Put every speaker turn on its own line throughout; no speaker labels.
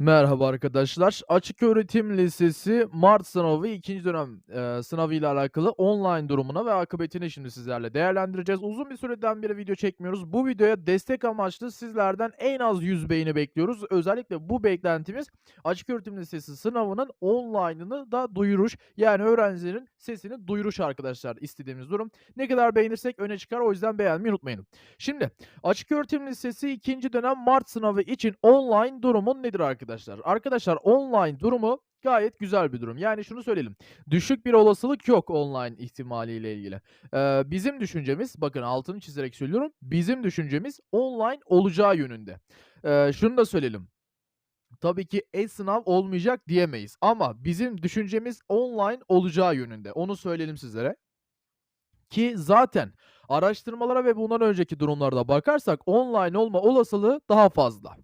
Merhaba arkadaşlar. Açıköğretim Lisesi Mart sınavı 2. dönem eee, sınavıyla alakalı online durumuna ve akıbetini şimdi sizlerle değerlendireceğiz. Uzun bir süreden beri video çekmiyoruz. Bu videoya destek amaçlı sizlerden en az 100 beğeni bekliyoruz. Özellikle bu beklentimiz Açıköğretim Lisesi sınavının online'ını da duyuruş. Yani öğrencilerin sesini duyuruş arkadaşlar istediğimiz durum. Ne kadar beğenirsek öne çıkar o yüzden beğenmeyi unutmayın. Şimdi Açıköğretim Lisesi 2. dönem Mart sınavı için online durumun nedir arkadaşlar? Arkadaşlar online durumu gayet güzel bir durum. Yani şunu söyleyelim. Düşük bir olasılık yok online ihtimaliyle ilgili. Eee, bizim düşüncemiz, bakın altını çizerek söylüyorum. Bizim düşüncemiz online olacağı yönünde. Eee, şunu da söyleyelim. Tabii ki e-sınav olmayacak diyemeyiz. Ama bizim düşüncemiz online olacağı yönünde. Onu söyleyelim sizlere. Ki zaten araştırmalara ve bundan önceki durumlara bakarsak online olma olasılığı daha fazla.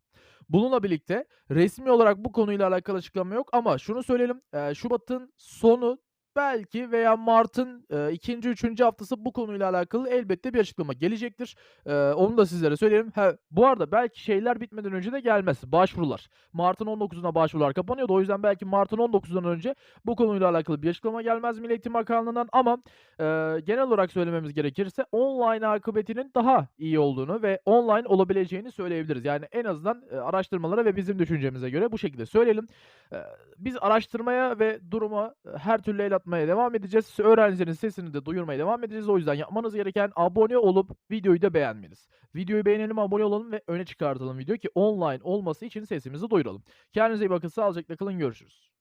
Bununla birlikte resmi olarak bu konuyla alakalı açıklama yok ama şunu söyleyelim. Şubatın sonu belki veya mart'ın, eee, 2. 3. haftası bu konuyla alakalı elbette bir açıklama gelecektir. Eee, onu da sizlere söyleyelim. He, bu arada belki şeyler bitmeden önce de gelmez, başvurular. Mart'ın 19'unda başvurular kapanıyordu. O yüzden belki mart'ın 19'undan önce bu konuyla alakalı bir açıklama gelmez Milli Eğitim Bakanlığı'ndan ama, eee, genel olarak söylememiz gerekirse online akıbetinin daha iyi olduğunu ve online olabileceğini söyleyebiliriz. Yani en azından, eee, araştırmalara ve bizim düşüncemize göre bu şekilde söyleyelim. Eee, biz araştırmaya ve duruma, eee, her türlü el atmaya devam edeceğiz. Öğrencilerin sesini de duyurmaya devam edeceğiz. O yüzden yapmanız gereken abone olup videoyu da beğenmeniz. Videoyu beğenelim, abone olalım ve öne çıkartalım videoyu ki online olması için sesimizi duyuralım. Kendinize iyi bakın, sağlıcakla kalın, görüşürüz.